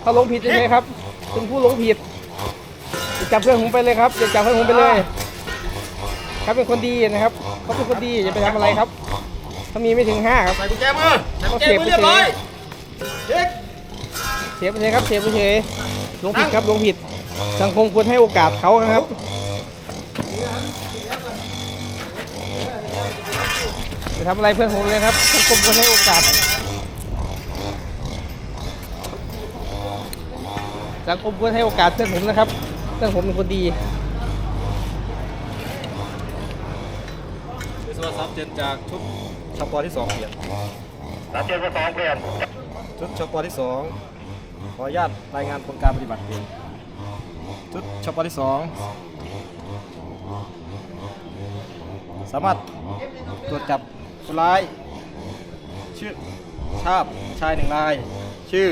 เขาลงผิดใช่ไหมครับคุณผู้ลงผิดอย่าจับเพื่อนผมไปเลยครับอย่าจับเพื่อนผมไปเลยเขาเป็นคนดีนะครับเขาเป็นคนดีอย่าไปทำอะไรครับเขามีไม่ถึงห้าครับใส่กุญแจมือใส่กุญแจมือเรียบร้อยเช็คเสียไปเลยครับเสียไปเฉยลงผิดครับลงผิด สังคมควรให้โอกาสเขานะครับจะทำอะไรเพื่อนผมเลยครับสังคมควรให้โอกาส สังคมควรให้โอกาสเพื่อนผมนะครับเพื่อนผมเป็นคนดีวิศวะสามเจนจากชุดชปที่สองเปลี่ยนรับเจนมาสองเปลี่ยนชุดชปที่สองขออนุญาตรายงานผลการปฏิบัติเองชุดชปที่สองสามารถตรวจจับคนร้าย ชื่อชาบชายหนึ่งราย ชื่อ